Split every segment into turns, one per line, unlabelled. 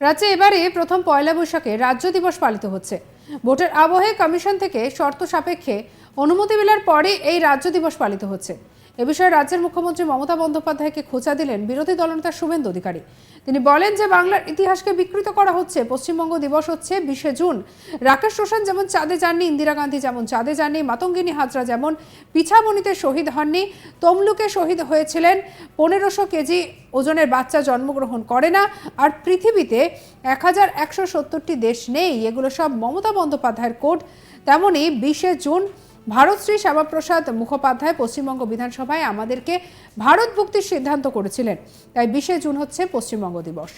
রাজ্যে এবারে প্রথম পয়লা বৈশাখে রাজ্য দিবস পালিত হচ্ছে। ভোটের আবহে কমিশন থেকে শর্ত সাপেক্ষে অনুমতি মেলার পরে এই রাজ্য দিবস পালিত হচ্ছে। এ বিষয়ে রাজ্যের মুখ্যমন্ত্রী মমতা বন্দ্যোপাধ্যায়কে খোঁচা দিলেন বিরোধী দলনেতা শুভেন্দু অধিকারী। তিনি বলেন যে বাংলার ইতিহাসকে বিকৃত করা হচ্ছে। পশ্চিমবঙ্গ দিবস হচ্ছে বিশে জুন। রাকেশ রোশন যেমন চাঁদে যাননি, ইন্দিরা গান্ধী যেমন চাঁদে যাননি, মাতঙ্গিনী হাজরা যেমন পিছামণিতে শহীদ হননি, তমলুকে শহীদ হয়েছিলেন। পনেরোশো কেজি ওজনের বাচ্চা জন্মগ্রহণ করে না। আর পৃথিবীতে এক হাজার একশো সত্তরটি দেশ নেই। এগুলো সব মমতা বন্দ্যোপাধ্যায়ের কোড তেমনই বিশে জুন ভারতশ্রী শ্যামাপ্রসাদ মুখোপাধ্যায় পশ্চিমবঙ্গ বিধানসভায় আমাদেরকে ভারত ভুক্তির সিদ্ধান্ত করেছিলেন। তাই বিশে জুন হচ্ছে পশ্চিমবঙ্গ দিবস।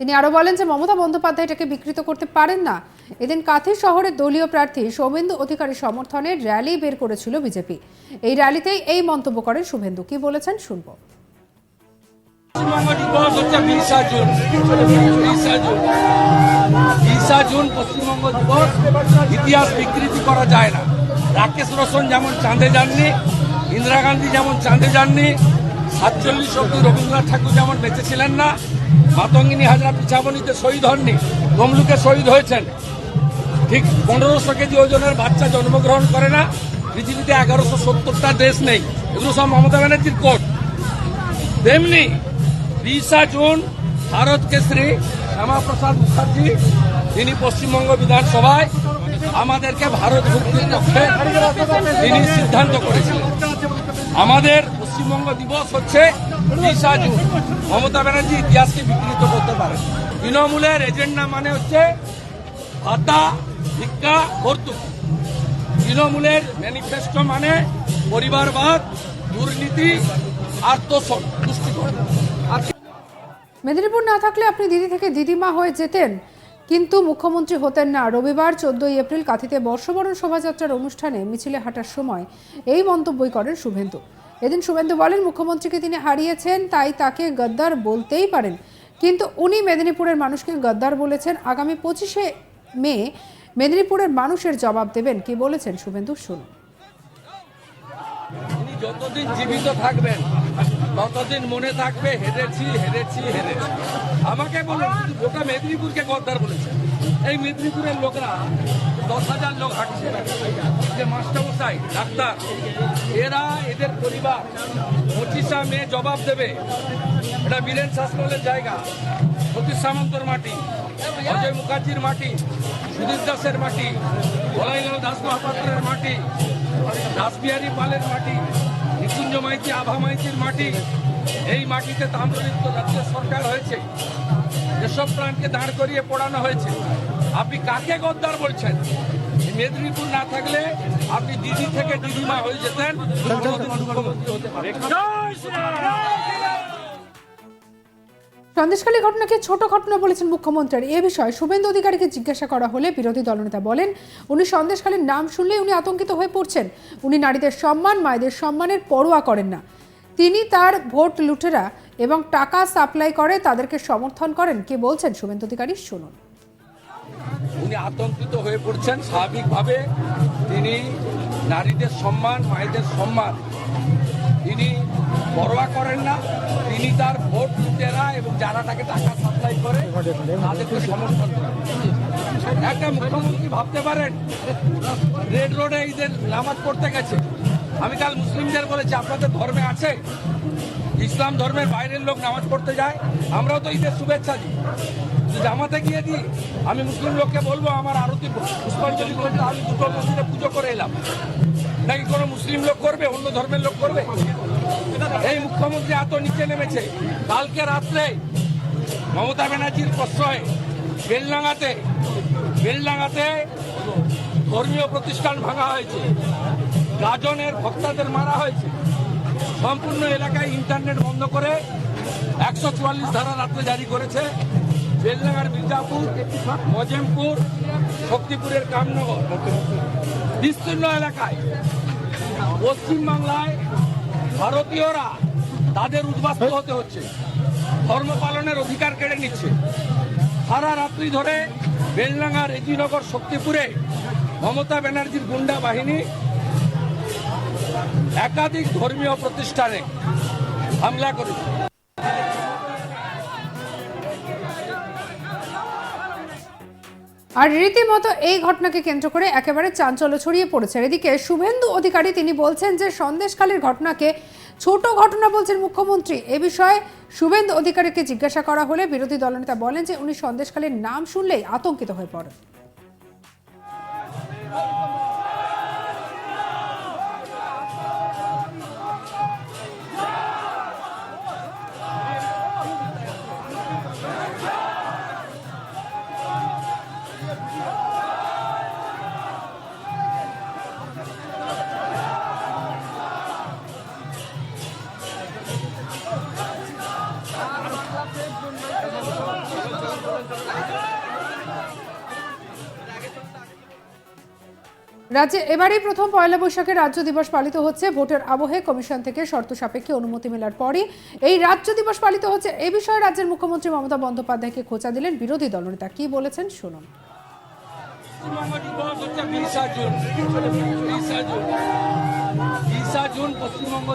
তিনি আরও বলেন যে মমতা বন্দ্যোপাধ্যায় এটাকে বিকৃত করতে পারেন না। এদিন কাথি শহরের দলীয় প্রার্থী সৌমেন্দু অধিকারী সমর্থনে র্যালি বের করেছিল বিজেপি। এই র্যালিতেই এই মন্তব্য করেন শুভেন্দু। কি বলেছেন শুনব।
জুন। জুন। পশ্চিমবঙ্গ ইতিহাস বিকৃতি করা যায় না। রাকেশ রোশন যেমন চাঁদে যাননি, ইন্দিরা গান্ধী যেমন চাঁদে যাননি, সাতচল্লিশ অব্দি রবীন্দ্রনাথ ঠাকুর যেমন বেঁচে ছিলেন না মাতঙ্গিনী হাজরা পিছাবনিতে শহীদ হননি তমলুকে শহীদ হয়েছেন। ঠিক পনেরোশো কেজি ওজনের বাচ্চা জন্মগ্রহণ করে না, পৃথিবীতে এগারোশো সত্তরটা দেশ নেই, এগুলো সব মমতা ব্যানার্জির কোর্ট তেমনি বিশা জুন, ভারত কেশরী শ্যামাপ্রসাদ মুখার্জি তিনি পশ্চিমবঙ্গ বিধানসভায় আমাদেরকে ভারত মুক্তির পক্ষে তিনি সিদ্ধান্ত করেছিলেন। আমাদের পশ্চিমবঙ্গ দিবস হচ্ছে মমতা ব্যানার্জি ইতিহাসকে বিকৃত করতে পারে। তৃণমূলের এজেন্ডা মানে হচ্ছে ভাতা, ভিক্ষা ভর্তুকি তৃণমূলের ম্যানিফেস্টো মানে পরিবারবাদ, দুর্নীতি আত্মসন তুষ্টিকরণ আর
মেদিনীপুর না থাকলে আপনি দিদি থেকে দিদিমা হয়ে যেতেন। কিন্তু মুখ্যমন্ত্রী হতেন না। রবিবার চোদ্দই এপ্রিল কাথিতে বর্ষবরণ শোভাযাত্রার অনুষ্ঠানে মিছিলে হাঁটার সময় এই মন্তব্যই করেন শুভেন্দু। এদিন শুভেন্দু বলেন, মুখ্যমন্ত্রীকে তিনি হারিয়েছেন, তাই তাকে গদ্দার বলতেই পারেন। কিন্তু উনি মেদিনীপুরের মানুষকে গদ্দার বলেছেন। আগামী পঁচিশে মে মেদিনীপুরের মানুষের জবাব দেবেন। কি বলেছেন শুভেন্দু? শুনুন।
যতদিন জীবিত থাকবেন, ততদিন মনে থাকবে হেরেছি হেরেছি হেরেছি আমাকে বলুন গোটা মেদিনীপুরকে গদ্দার বলেছে এই মেদিনীপুরের লোকরা দশ হাজার লোক হাঁটছে। যে মাস্টারমশাই, ডাক্তার, এরা এদের পরিবার। পঁচিশা মে জবাব দেবে। এটা বীরেন শাসনের জায়গা। সতীশ সামন্তর মাটি, অজয় মুখার্জির মাটি সুধীর দাসের মাটি, বলাইলাল দাস মহাপাত্রের মাটি, দাসবিহারী পালের মাটি, নিকুঞ্জ মাইতি, আভা মাইতির মাটি, এই মাটিতে তাম্রলিপ্ত রাজ্য সরকার হয়েছে। যেসব প্রাণকে দাঁড় করিয়ে পড়ানো হয়েছে। আপনি কাকে গদ্দার বলছেন? মেদিনীপুর না থাকলে আপনি দিদি থেকে দিদিমা হয়ে যেতেন। কোনোদিন মুখ্যমন্ত্রী হতে পারেন
সন্দেশখালী ঘটনাকে ছোট ঘটনা বলেছেন মুখ্যমন্ত্রীর এ বিষয়ে শুভেন্দু অধিকারীকে জিজ্ঞাসা করা হলে বিরোধী দলনেতা বলেন উনি সন্দেশখালীর নাম শুনলে উনি আতঙ্কিত হয়ে পড়ছেন। উনি নারীদের সম্মান মায়েদের সম্মানের পরোয়া করেন না। তিনি তার ভোট লুটেরা এবং টাকা সাপ্লাই করে তাদেরকে সমর্থন করেন। কে বলছেন শুভেন্দু অধিকারী? শুনুন।
উনি আতঙ্কিত হয়ে পড়ছেন। স্বাভাবিকভাবে তিনি নারীদের সম্মান, মায়েদের সম্মান তিনি পরোয়া করেন না। তিনি তার ভোট লুটেরা এবং যারা তাকে টাকা সাপ্লাই করে, তাদেরকে সমর্থন করেন। একটা মুখ্যমন্ত্রী ভাবতে পারেন, রেড রোডে ঈদের নামাজ পড়তে গেছে। আমি কাল মুসলিমদের বলেছি, আপনাদের ধর্মে আছে? ইসলাম ধর্মের বাইরের লোক নামাজ পড়তে যায়, আমরাও তো ঈদের শুভেচ্ছা দিই। জামাতে গিয়ে দিই, আমি মুসলিম লোককে বলব, আমার আরতি পুষ্পাঞ্জলি করতে আমি দুটো মসজিদে পুজো করে এলাম। নাকি কোনো মুসলিম লোক করবে, অন্য ধর্মের লোক করবে? এই মুখ্যমন্ত্রী এত নিচে নেমেছে, কালকে রাত্রে মমতা ব্যানার্জির প্রশ্রয়ে বেলডাঙ্গাতে বেলডাঙ্গাতে ধর্মীয় প্রতিষ্ঠান ভাঙা হয়েছে। গাজনের ভক্তাদের মারা হয়েছে। সম্পূর্ণ এলাকায় ইন্টারনেট বন্ধ করে একশো চুয়াল্লিশ ধারা রাত্রে জারি করেছে। বেলডাঙ্গার মির্জাপুর, মজেমপুর, শক্তিপুরের কামনগর। বিস্তীর্ণ এলাকায় পশ্চিমবাংলায় ভারতীয়রা তাদের উদ্বাস্ত হতে হচ্ছে। ধর্ম পালনের অধিকার কেড়ে নিচ্ছে। সারা রাত্রি ধরে বেলডাঙ্গা রেজিনগর শক্তিপুরে মমতা ব্যানার্জির গুন্ডা বাহিনী একাধিক ধর্মীয় প্রতিষ্ঠানে হামলা করেছে।
আর রীতিমতো এই ঘটনাকে কেন্দ্র করে একেবারে চাঞ্চল্য ছড়িয়ে পড়েছে। এদিকে শুভেন্দু অধিকারী তিনি বলছেন যে, সন্দেশখালীর ঘটনাকে ছোট ঘটনা বলছেন মুখ্যমন্ত্রী। এ বিষয়ে শুভেন্দু অধিকারীকে জিজ্ঞাসা করা হলে বিরোধী দলনেতা বলেন যে, উনি সন্দেশখালীর নাম শুনলেই আতঙ্কিত হয়ে পড়েন। রাজ্যে এবারেই প্রথম পয়লা বৈশাখে রাজ্য দিবস পালিত হচ্ছে। ভোটের আবহে কমিশন থেকে শর্ত সাপেক্ষে অনুমতি মেলার পরই এই রাজ্য দিবস পালিত হচ্ছে। এই বিষয়ে রাজ্যের মুখ্যমন্ত্রী মমতা বন্দ্যোপাধ্যায়কে খোঁচা দিলেন বিরোধী দলনেতা। কি বলেছেন শুনুন।
পশ্চিমবঙ্গ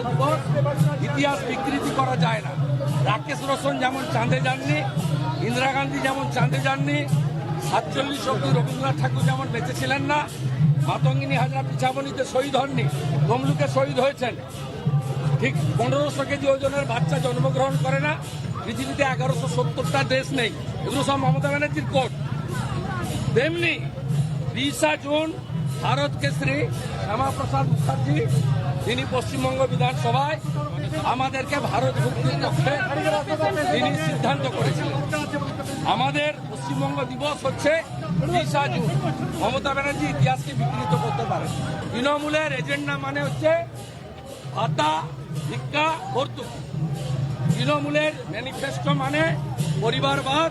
ইতিহাস বিকৃতি করা যায় না। রাকেশ রোশন যেমন চাঁদে যাননি, ইন্দিরা গান্ধী যেমন চাঁদে যাননি, সাতচল্লিশ অব্দি রবীন্দ্রনাথ ঠাকুর যেমন বেঁচে ছিলেন না মাতঙ্গিনী হাজরা পিছাবনিতে শহীদ হননি নমলুকে শহীদ হয়েছেন। ঠিক পনেরোশো কেজি ওজনের বাচ্চা জন্মগ্রহণ করে না, পৃথিবীতে এগারোশো সত্তরটা দেশ নেই। এগুলো সব মমতা ব্যানার্জির কোর্ট তেমনি বিশা জুন ভারত কেশরী শ্যামাপ্রসাদ মুখার্জি তিনি পশ্চিমবঙ্গ বিধানসভায় আমাদেরকে ভারত মুক্তির পক্ষে তিনি সিদ্ধান্ত করেছিলেন আমাদের পশ্চিমবঙ্গ দিবস হচ্ছে বিশা জুন। মমতা ব্যানার্জি ইতিহাসকে বিকৃত করতে পারে তৃণমূলের এজেন্ডা মানে হচ্ছে ভাতা, ভিক্ষা, ভর্তুকি। তৃণমূলের ম্যানিফেস্টো মানে পরিবারবাদ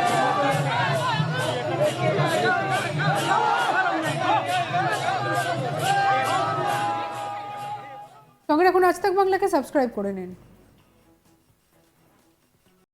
বাংলাকে সাবস্ক্রাইব করে নিন।